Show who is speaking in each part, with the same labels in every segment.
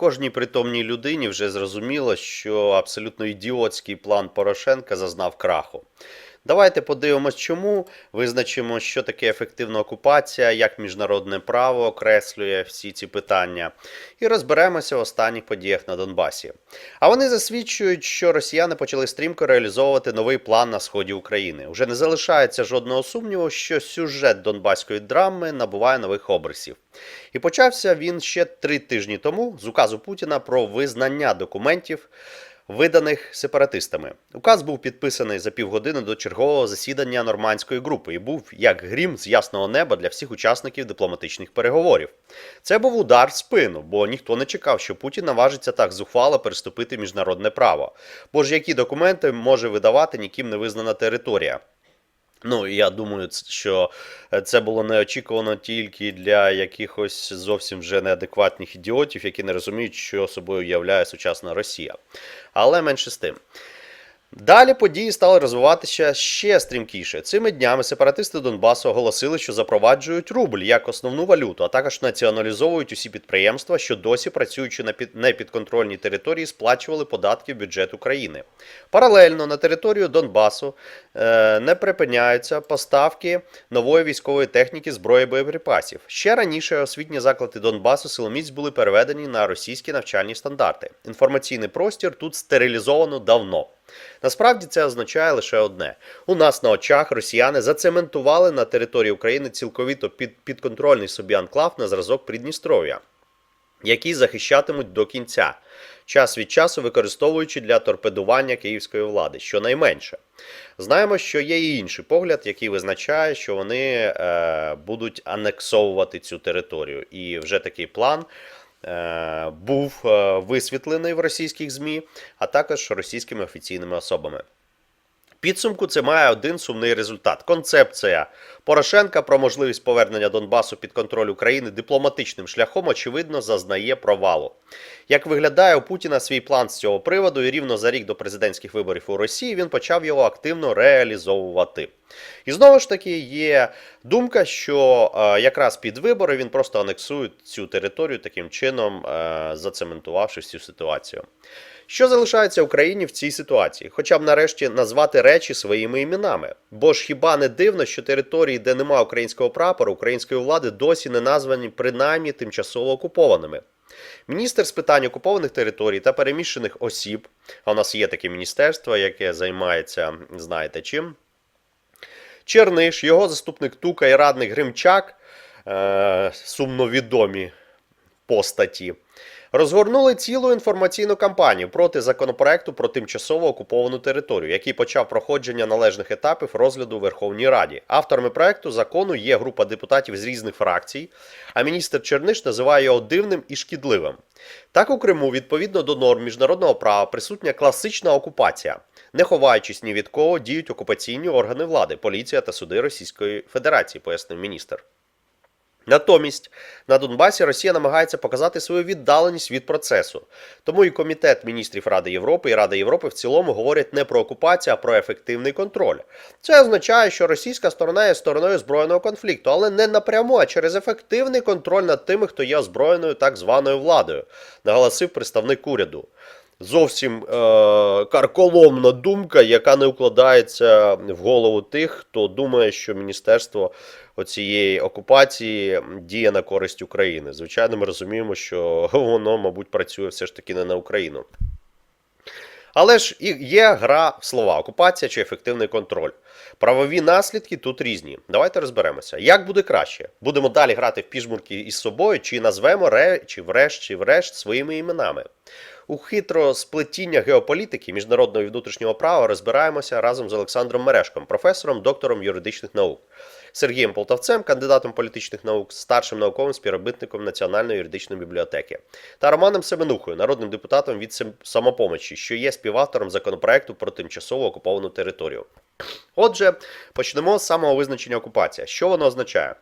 Speaker 1: Кожній притомній людині вже зрозуміло, що абсолютно ідіотський план Порошенка зазнав краху. Давайте подивимось, чому визначимо, що таке ефективна окупація, як міжнародне право окреслює всі ці питання, і розберемося в останніх подіях на Донбасі. А вони засвідчують, що росіяни почали стрімко реалізовувати новий план на сході України. Уже не залишається жодного сумніву, що сюжет донбаської драми набуває нових обрисів. І почався він ще три тижні тому з указу Путіна про визнання документів. Виданих сепаратистами. Указ був підписаний за півгодини до чергового засідання нормандської групи і був як грім з ясного неба для всіх учасників дипломатичних переговорів. Це був удар в спину, бо ніхто не чекав, що Путін наважиться так зухвало переступити міжнародне право. Бо ж які документи може видавати ніким не визнана територія? Ну, я думаю, що е, це було неочікувано тільки для якихось зовсім вже неадекватних ідіотів, які не розуміють, що собою являє сучасна Росія. Але менше з тим. Далі події стали розвиватися ще стрімкіше. Цими днями сепаратисти Донбасу оголосили, що запроваджують рубль як основну валюту, а також націоналізовують усі підприємства, що досі працюючи на під... непідконтрольній території, сплачували податки в бюджет України. Паралельно на територію Донбасу е, не припиняються поставки нової військової техніки, зброї боєприпасів. Ще раніше освітні заклади Донбасу силоміць були переведені на російські навчальні стандарти. Інформаційний простір тут стерилізовано давно. Насправді це означає лише одне: у нас на очах росіяни зацементували на території України цілковіто під, підконтрольний собі анклав на зразок Придністров'я, який захищатимуть до кінця, час від часу використовуючи для торпедування київської влади, щонайменше. Знаємо, що є і інший погляд, який визначає, що вони е, будуть анексовувати цю територію. І вже такий план був е, висвітлений в російських ЗМІ, а також російськими офіційними особами. Підсумку це має один сумний результат. Концепція Порошенка про можливість повернення Донбасу під контроль України дипломатичним шляхом, очевидно, зазнає провалу. Як виглядає у Путіна свій план з цього приводу, і рівно за рік до президентських виборів у Росії він почав його активно реалізовувати. І знову ж таки є думка, що е, якраз під вибори він просто анексує цю територію таким чином, е, зацементувавши цю ситуацію. Що залишається Україні в цій ситуації? Хоча б нарешті назвати речі своїми іменами. Бо ж хіба не дивно, що території, де немає українського прапору, української влади досі не названі принаймні тимчасово окупованими. Міністр з питань окупованих територій та переміщених осіб, а у нас є таке міністерство, яке займається, знаєте чим. Черниш, його заступник Тука і радник Гримчак, е, сумновідомі постаті, розгорнули цілу інформаційну кампанію проти законопроекту про тимчасово окуповану територію, який почав проходження належних етапів розгляду у Верховній Раді. Авторами проекту закону є група депутатів з різних фракцій, а міністр Черниш називає його дивним і шкідливим. Так у Криму, відповідно до норм міжнародного права, присутня класична окупація. Не ховаючись ні від кого, діють окупаційні органи влади, поліція та суди Російської Федерації, пояснив міністр. Натомість на Донбасі Росія намагається показати свою віддаленість від процесу. Тому і Комітет міністрів Ради Європи і Рада Європи в цілому говорять не про окупацію, а про ефективний контроль. Це означає, що російська сторона є стороною збройного конфлікту, але не напряму, а через ефективний контроль над тими, хто є озброєною так званою владою, наголосив представник уряду. Зовсім е, карколомна думка, яка не укладається в голову тих, хто думає, що міністерство оцієї окупації діє на користь України. Звичайно, ми розуміємо, що воно, мабуть, працює все ж таки не на Україну. Але ж є гра в слова: окупація чи ефективний контроль. Правові наслідки тут різні. Давайте розберемося. Як буде краще? Будемо далі грати в піжмурки із собою, чи назвемо речі врешті чи врешт своїми іменами. У хитросплетіння геополітики міжнародного і внутрішнього права розбираємося разом з Олександром Мерешком, професором, доктором юридичних наук, Сергієм Полтавцем, кандидатом політичних наук, старшим науковим співробітником Національної юридичної бібліотеки, та Романом Семенухою, народним депутатом від самопомочі, що є співавтором законопроекту про тимчасово окуповану територію. Отже, почнемо з самого визначення окупація. Що воно означає?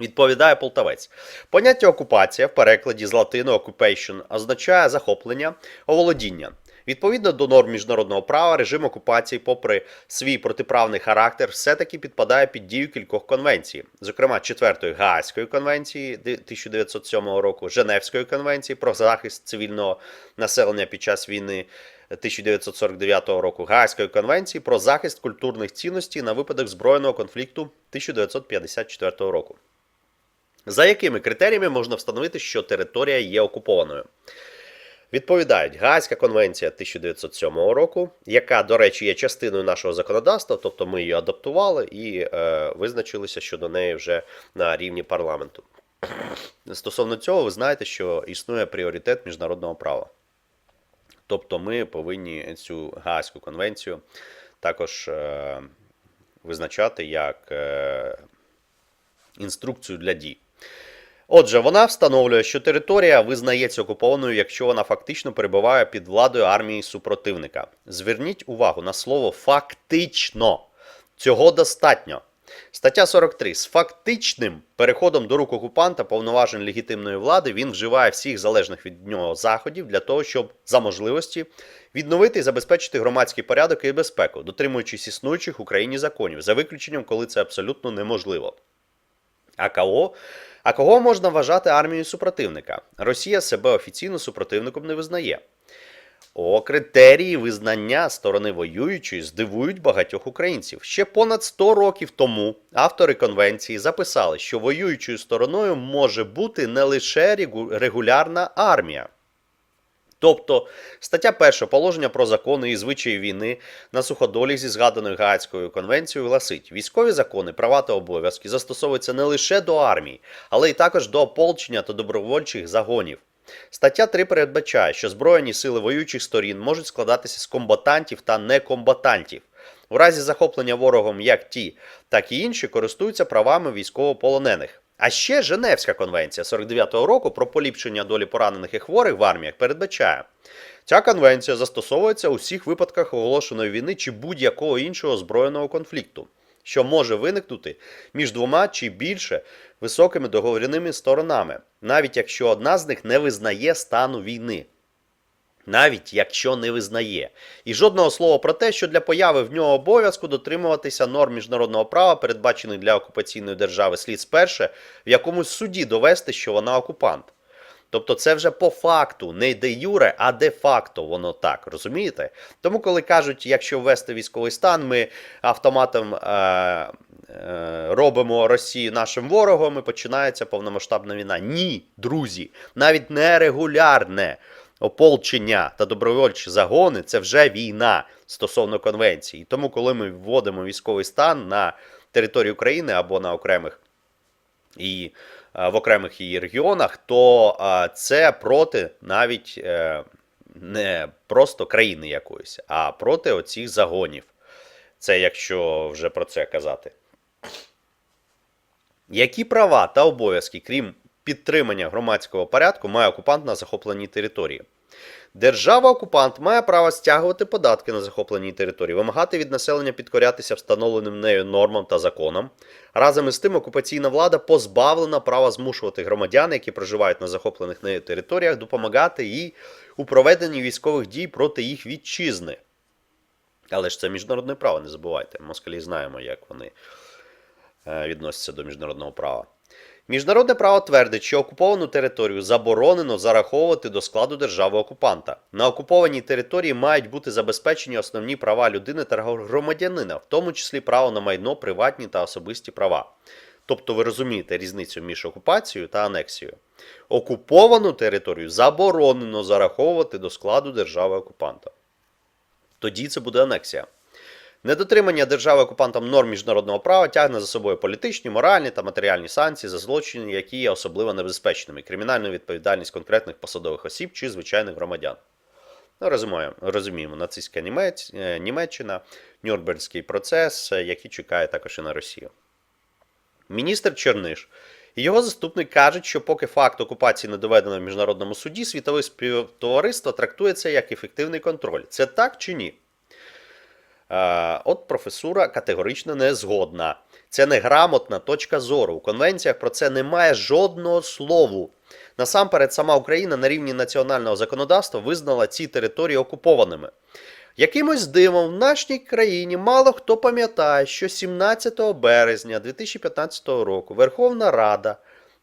Speaker 1: Відповідає полтавець. Поняття окупація в перекладі з латину occupation означає захоплення, оволодіння. Відповідно до норм міжнародного права, режим окупації, попри свій протиправний характер, все-таки підпадає під дію кількох конвенцій, зокрема 4-ї Гаазької конвенції 1907 року, Женевської конвенції про захист цивільного населення під час війни 1949 року, Гаазької конвенції про захист культурних цінностей на випадок збройного конфлікту 1954 року. За якими критеріями можна встановити, що територія є окупованою? Відповідають Гаазька конвенція 1907 року, яка, до речі, є частиною нашого законодавства, тобто ми її адаптували і е, визначилися щодо неї вже на рівні парламенту. Стосовно цього, ви знаєте, що існує пріоритет міжнародного права. Тобто ми повинні цю Гаазьку конвенцію також е, визначати як е, інструкцію для дій. Отже, вона встановлює, що територія визнається окупованою, якщо вона фактично перебуває під владою армії супротивника. Зверніть увагу на слово фактично. Цього достатньо. Стаття 43. З фактичним переходом до рук окупанта повноважень легітимної влади він вживає всіх залежних від нього заходів для того, щоб за можливості відновити і забезпечити громадський порядок і безпеку, дотримуючись існуючих в Україні законів, за виключенням, коли це абсолютно неможливо. А кого? А кого можна вважати армією супротивника? Росія себе офіційно супротивником не визнає. О, критерії визнання сторони воюючої здивують багатьох українців. Ще понад 100 років тому автори конвенції записали, що воюючою стороною може бути не лише регу- регулярна армія. Тобто стаття 1 положення про закони і звичаї війни на суходолі зі згаданою Гаазькою конвенцією гласить: військові закони, права та обов'язки застосовуються не лише до армії, але й також до ополчення та добровольчих загонів. Стаття 3 передбачає, що збройні сили воюючих сторін можуть складатися з комбатантів та некомбатантів. У разі захоплення ворогом як ті, так і інші користуються правами військовополонених. А ще Женевська конвенція 49-го року про поліпшення долі поранених і хворих в арміях передбачає. Ця конвенція застосовується у всіх випадках оголошеної війни чи будь-якого іншого збройного конфлікту, що може виникнути між двома чи більше високими договірними сторонами, навіть якщо одна з них не визнає стану війни. Навіть якщо не визнає. І жодного слова про те, що для появи в нього обов'язку дотримуватися норм міжнародного права, передбачених для окупаційної держави, слід сперше в якомусь суді довести, що вона окупант. Тобто це вже по факту, не де юре, а де факто воно так, розумієте? Тому, коли кажуть, якщо ввести військовий стан, ми автоматом е, е, робимо Росію нашим ворогом і починається повномасштабна війна. Ні, друзі, навіть нерегулярне ополчення та добровольчі загони це вже війна стосовно конвенції. Тому, коли ми вводимо військовий стан на території України або на окремих і е, в окремих її регіонах, то е, це проти навіть е, не просто країни якоїсь, а проти оцих загонів. Це якщо вже про це казати. Які права та обов'язки, крім підтримання громадського порядку, має окупант на захопленій території? Держава-окупант має право стягувати податки на захопленій території, вимагати від населення підкорятися встановленим нею нормам та законам. Разом із тим, окупаційна влада позбавлена права змушувати громадян, які проживають на захоплених нею територіях, допомагати їй у проведенні військових дій проти їх вітчизни. Але ж це міжнародне право, не забувайте. Москалі знаємо, як вони е, відносяться до міжнародного права. Міжнародне право твердить, що окуповану територію заборонено зараховувати до складу держави-окупанта. На окупованій території мають бути забезпечені основні права людини та громадянина, в тому числі право на майно, приватні та особисті права. Тобто ви розумієте різницю між окупацією та анексією. Окуповану територію заборонено зараховувати до складу держави-окупанта. Тоді це буде анексія. Недотримання держави окупантам норм міжнародного права тягне за собою політичні, моральні та матеріальні санкції за злочини, які є особливо небезпечними, кримінальну відповідальність конкретних посадових осіб чи звичайних громадян. Ну, розуміємо, розуміємо, нацистська Німець, е, Німеччина, Нюрнберзький процес, е, який чекає також і на Росію. Міністр Черниш і його заступник кажуть, що поки факт окупації не доведено в міжнародному суді, світове співтовариство трактує це як ефективний контроль. Це так чи ні? Е, От професура категорично не згодна. Це неграмотна точка зору. У конвенціях про це немає жодного слову. Насамперед, сама Україна на рівні національного законодавства визнала ці території окупованими. Якимось дивом в нашій країні мало хто пам'ятає, що 17 березня 2015 року Верховна Рада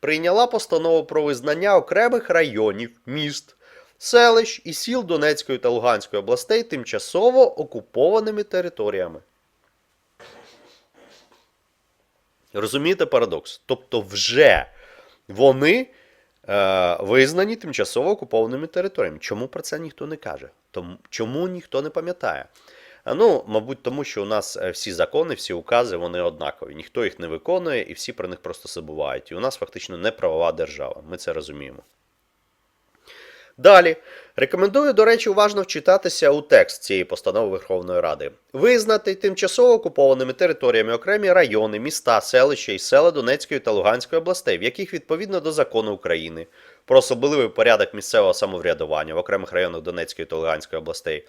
Speaker 1: прийняла постанову про визнання окремих районів, міст, селищ і сіл Донецької та Луганської областей тимчасово окупованими територіями. Розумієте парадокс? Тобто, вже вони е, визнані тимчасово окупованими територіями. Чому про це ніхто не каже? Тому, чому ніхто не пам'ятає? Ну, мабуть, тому що у нас е, всі закони, всі укази, вони однакові. Ніхто їх не виконує, і всі про них просто забувають. І у нас фактично не правова держава. Ми це розуміємо. Далі. Рекомендую, до речі, уважно вчитатися у текст цієї постанови Верховної Ради. Визнати тимчасово окупованими територіями окремі райони, міста, селища і села Донецької та Луганської областей, в яких відповідно до закону України про особливий порядок місцевого самоврядування в окремих районах Донецької та Луганської областей.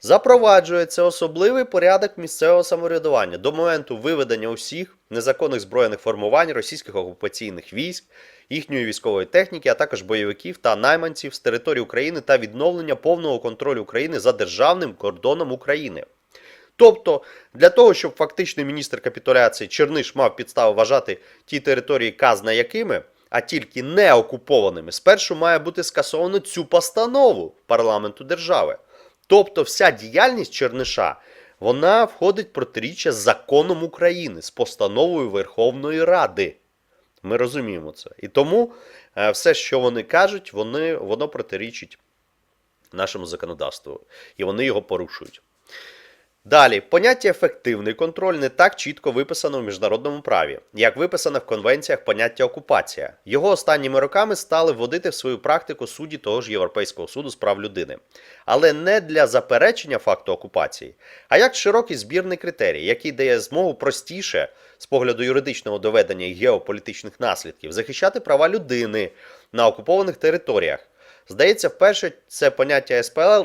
Speaker 1: Запроваджується особливий порядок місцевого самоврядування до моменту виведення усіх незаконних збройних формувань російських окупаційних військ, їхньої військової техніки, а також бойовиків та найманців з території України та відновлення повного контролю України за державним кордоном України. Тобто, для того, щоб фактичний міністр капітуляції Черниш мав підставу вважати ті території казна якими, а тільки не окупованими, спершу має бути скасовано цю постанову парламенту держави. Тобто, вся діяльність Черниша вона входить протиріччя з законом України, з постановою Верховної Ради. Ми розуміємо це. І тому е, все, що вони кажуть, вони, воно протирічить нашому законодавству. І вони його порушують. Далі, поняття ефективний контроль не так чітко виписано в міжнародному праві, як виписано в конвенціях поняття окупація. Його останніми роками стали вводити в свою практику судді того ж Європейського суду з прав людини. Але не для заперечення факту окупації, а як широкий збірний критерій, який дає змогу простіше, з погляду юридичного доведення і геополітичних наслідків, захищати права людини на окупованих територіях. Здається, вперше це поняття СПЛ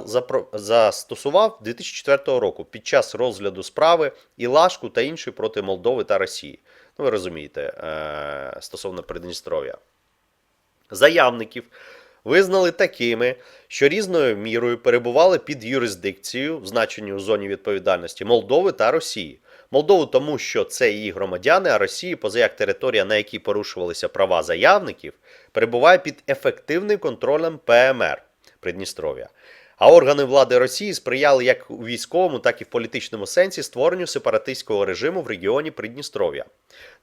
Speaker 1: застосував 2004 року під час розгляду справи Ілашку та іншої проти Молдови та Росії. Ну, ви розумієте, е- стосовно Придністров'я. Заявників визнали такими, що різною мірою перебували під юрисдикцією, в значенні у зоні відповідальності Молдови та Росії. Молдову тому, що це її громадяни, а Росії, поза як територія, на якій порушувалися права заявників, перебуває під ефективним контролем ПМР Придністров'я. А органи влади Росії сприяли як у військовому, так і в політичному сенсі створенню сепаратистського режиму в регіоні Придністров'я.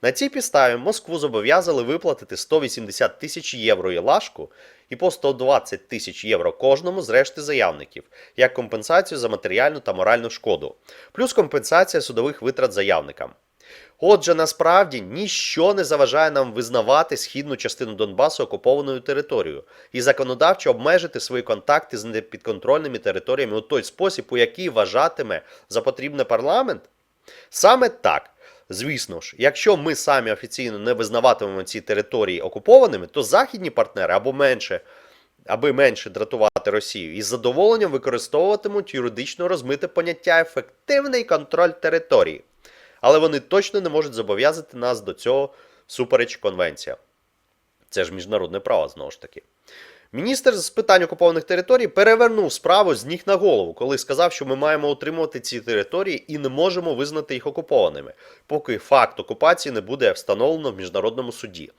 Speaker 1: На цій підставі Москву зобов'язали виплатити 180 тисяч євро Єлашку і по 120 тисяч євро кожному з решти заявників, як компенсацію за матеріальну та моральну шкоду, плюс компенсація судових витрат заявникам. Отже, насправді ніщо не заважає нам визнавати східну частину Донбасу окупованою територією і законодавчо обмежити свої контакти з непідконтрольними територіями у той спосіб, у який вважатиме за потрібне парламент. Саме так. Звісно ж, якщо ми самі офіційно не визнаватимемо ці території окупованими, то західні партнери або менше, аби менше дратувати Росію, із задоволенням використовуватимуть юридично розмите поняття ефективний контроль території. Але вони точно не можуть зобов'язати нас до цього супереч конвенція. Це ж міжнародне право знову ж таки. Міністр з питань окупованих територій перевернув справу з ніг на голову, коли сказав, що ми маємо утримувати ці території і не можемо визнати їх окупованими, поки факт окупації не буде встановлено в міжнародному суді.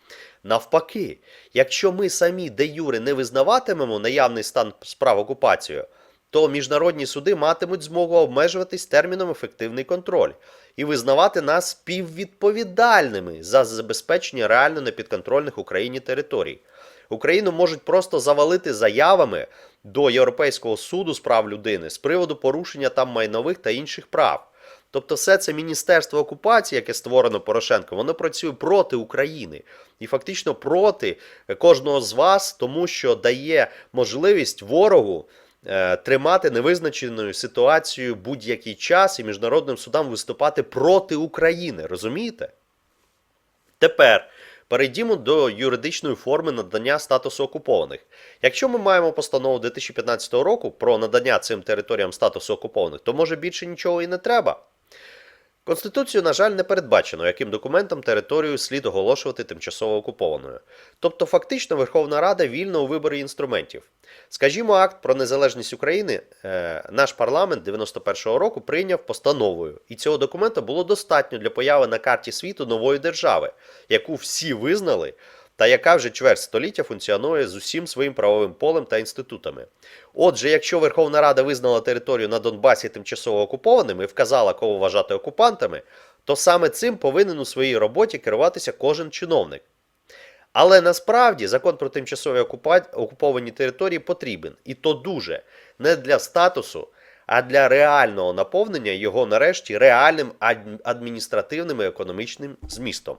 Speaker 1: Навпаки, якщо ми самі де юри не визнаватимемо наявний стан справ окупацією, то міжнародні суди матимуть змогу обмежуватись терміном ефективний контроль і визнавати нас співвідповідальними за забезпечення реально непідконтрольних Україні територій. Україну можуть просто завалити заявами до Європейського суду з прав людини з приводу порушення там майнових та інших прав. Тобто, все це міністерство окупації, яке створено Порошенко, воно працює проти України і фактично проти кожного з вас, тому що дає можливість ворогу тримати невизначеною ситуацію будь-який час і міжнародним судам виступати проти України. Розумієте? Тепер перейдімо до юридичної форми надання статусу окупованих. Якщо ми маємо постанову 2015 року про надання цим територіям статусу окупованих, то може більше нічого і не треба. Конституцією, на жаль, не передбачено, яким документом територію слід оголошувати тимчасово окупованою. Тобто, фактично, Верховна Рада вільна у виборі інструментів. Скажімо, акт про незалежність України е, наш парламент 91-го року прийняв постановою, і цього документа було достатньо для появи на карті світу нової держави, яку всі визнали, та яка вже чверть століття функціонує з усім своїм правовим полем та інститутами. Отже, якщо Верховна Рада визнала територію на Донбасі тимчасово окупованими і вказала, кого вважати окупантами, то саме цим повинен у своїй роботі керуватися кожен чиновник. Але насправді закон про тимчасові окуповані території потрібен, і то дуже не для статусу, а для реального наповнення його нарешті реальним адміністративним і економічним змістом.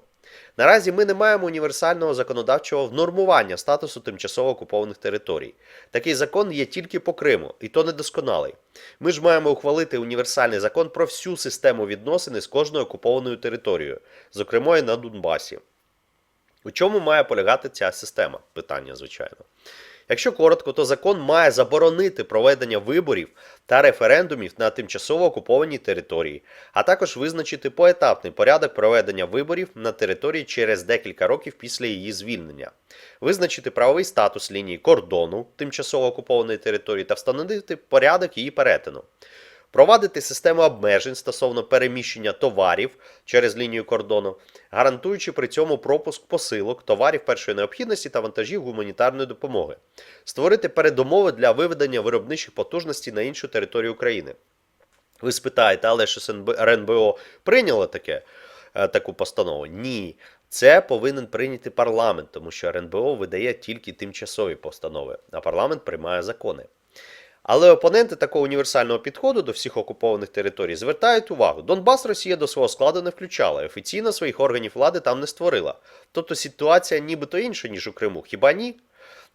Speaker 1: Наразі ми не маємо універсального законодавчого внормування статусу тимчасово окупованих територій. Такий закон є тільки по Криму, і то недосконалий. Ми ж маємо ухвалити універсальний закон про всю систему відносин з кожною окупованою територією, зокрема і на Донбасі. У чому має полягати ця система? Питання, звичайно. Якщо коротко, то закон має заборонити проведення виборів та референдумів на тимчасово окупованій території, а також визначити поетапний порядок проведення виборів на території через декілька років після її звільнення, визначити правовий статус лінії кордону тимчасово окупованої території та встановити порядок її перетину. Провадити систему обмежень стосовно переміщення товарів через лінію кордону, гарантуючи при цьому пропуск посилок, товарів першої необхідності та вантажів гуманітарної допомоги, створити передумови для виведення виробничих потужностей на іншу територію України. Ви спитаєте, але ж РНБО прийняло таке, е, таку постанову? Ні. Це повинен прийняти парламент, тому що РНБО видає тільки тимчасові постанови, а парламент приймає закони. Але опоненти такого універсального підходу до всіх окупованих територій звертають увагу: Донбас Росія до свого складу не включала, офіційно своїх органів влади там не створила. Тобто ситуація нібито інша, ніж у Криму. Хіба ні?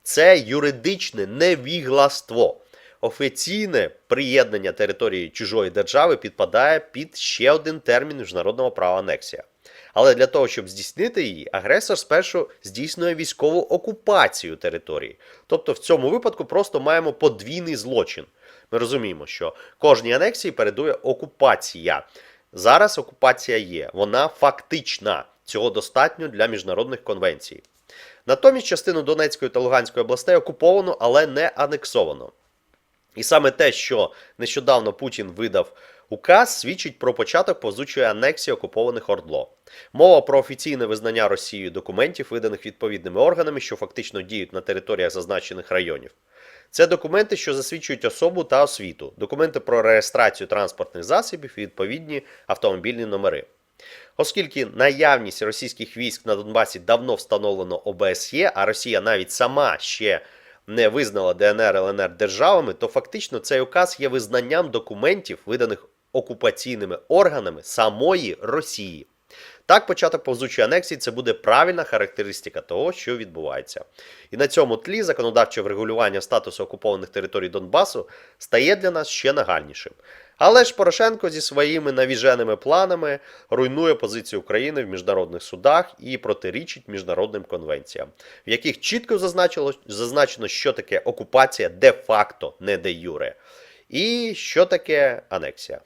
Speaker 1: Це юридичне невігластво. Офіційне приєднання території чужої держави підпадає під ще один термін міжнародного права анексія. Але для того, щоб здійснити її, агресор спершу здійснює військову окупацію території. Тобто в цьому випадку просто маємо подвійний злочин. Ми розуміємо, що кожній анексії передує окупація. Зараз окупація є, вона фактична. Цього достатньо для міжнародних конвенцій. Натомість частину Донецької та Луганської областей окуповано, але не анексовано. І саме те, що нещодавно Путін видав указ, свідчить про початок повзучої анексії окупованих Ордло. Мова про офіційне визнання Росією документів, виданих відповідними органами, що фактично діють на територіях зазначених районів. Це документи, що засвідчують особу та освіту, документи про реєстрацію транспортних засобів і відповідні автомобільні номери. Оскільки наявність російських військ на Донбасі давно встановлено ОБСЄ, а Росія навіть сама ще не визнала ДНР ЛНР державами, то фактично цей указ є визнанням документів, виданих окупаційними органами самої Росії. Так, початок повзучої анексії це буде правильна характеристика того, що відбувається. І на цьому тлі законодавче врегулювання статусу окупованих територій Донбасу стає для нас ще нагальнішим. Але ж Порошенко зі своїми навіженими планами руйнує позицію України в міжнародних судах і протирічить міжнародним конвенціям, в яких чітко зазначено, що таке окупація де-факто, не де юре, і що таке анексія.